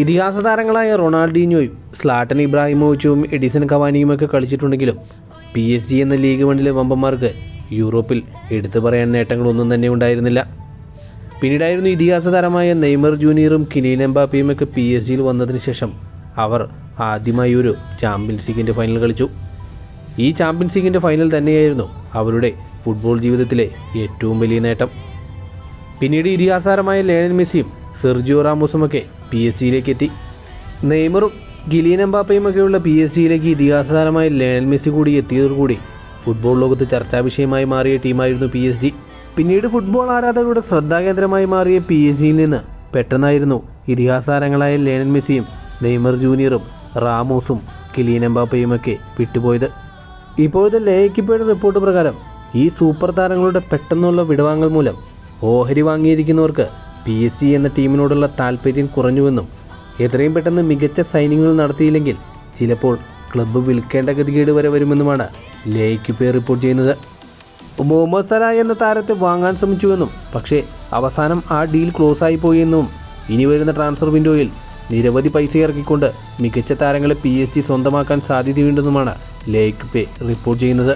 ഇതിഹാസ താരങ്ങളായ റൊണാൾഡീനോയും സ്ലാട്ടൻ ഇബ്രാഹിമോവിച്ചും എഡിസൺ കവാനിയുമൊക്കെ കളിച്ചിട്ടുണ്ടെങ്കിലും പി എസ് ജി എന്ന ലീഗ് വണ്ടിലെ വമ്പന്മാർക്ക് യൂറോപ്പിൽ എടുത്തു പറയാൻ നേട്ടങ്ങളൊന്നും തന്നെ ഉണ്ടായിരുന്നില്ല. പിന്നീടായിരുന്നു ഇതിഹാസ താരമായ നെയ്മർ ജൂനിയറും കിലീൻ എംബാപ്പിയും ഒക്കെ പി എസ് ജിയിൽ വന്നതിന് ശേഷം അവർ ആദ്യമായി ഒരു ചാമ്പ്യൻസ് ലീഗിന്റെ ഫൈനൽ കളിച്ചു. ഈ ചാമ്പ്യൻസ് ലീഗിന്റെ ഫൈനൽ തന്നെയായിരുന്നു അവരുടെ ഫുട്ബോൾ ജീവിതത്തിലെ ഏറ്റവും വലിയ നേട്ടം. പിന്നീട് ഇതിഹാസാരമായ ലേണൻ മെസ്സിയും സെർജിയോ റാമോസുമൊക്കെ പി എസ് സിയിലേക്ക് എത്തി. നെയ്മറും ഗിലിയൻ എംബാപ്പയും ഒക്കെയുള്ള പി എസ് സിയിലേക്ക് ഇതിഹാസതാരമായ ലയൽ മെസ്സി കൂടി എത്തിയതോടുകൂടി ഫുട്ബോൾ ലോകത്ത് ചർച്ചാ വിഷയമായി മാറിയ ടീമായിരുന്നു പി എസ് ജി പിന്നീട് ഫുട്ബോൾ ആരാധകരുടെ ശ്രദ്ധാകേന്ദ്രമായി മാറിയ പി എസ് ജിയിൽ നിന്ന് പെട്ടെന്നായിരുന്നു ഇതിഹാസതാരങ്ങളായ ലയൽ മെസ്സിയും നെയ്മർ ജൂനിയറും റാമോസും കിലീൻ എംബാപ്പയുമൊക്കെ വിട്ടുപോയത്. ഇപ്പോഴത്തെ ലേഖിപ്പയുടെ റിപ്പോർട്ട് പ്രകാരം ഈ സൂപ്പർ താരങ്ങളുടെ പെട്ടെന്നുള്ള വിടവാങ്ങൽ മൂലം ഓഹരി വാങ്ങിയിരിക്കുന്നവർക്ക് പി എസ് സി എന്ന ടീമിനോടുള്ള താല്പര്യം കുറഞ്ഞുവെന്നും എത്രയും പെട്ടെന്ന് മികച്ച സൈനിങ്ങുകൾ നടത്തിയില്ലെങ്കിൽ ചിലപ്പോൾ ക്ലബ്ബ് വിൽക്കേണ്ട ഗതികേട് വരെ വരുമെന്നുമാണ് ലേക്ക് പേർ റിപ്പോർട്ട് ചെയ്യുന്നത്. മുഹമ്മദ് സല എന്ന താരത്തെ വാങ്ങാൻ ശ്രമിച്ചുവെന്നും പക്ഷേ അവസാനം ആ ഡീൽ ക്ലോസ് ആയി പോയെന്നും ഇനി വരുന്ന ട്രാൻസ്ഫർ വിൻഡോയിൽ നിരവധി പൈസ ഇറക്കിക്കൊണ്ട് മികച്ച താരങ്ങളെ പി എസ് ജി സ്വന്തമാക്കാൻ സാധ്യതയുണ്ടെന്നുമാണ് ലേക്ക് പേ റിപ്പോർട്ട് ചെയ്യുന്നത്.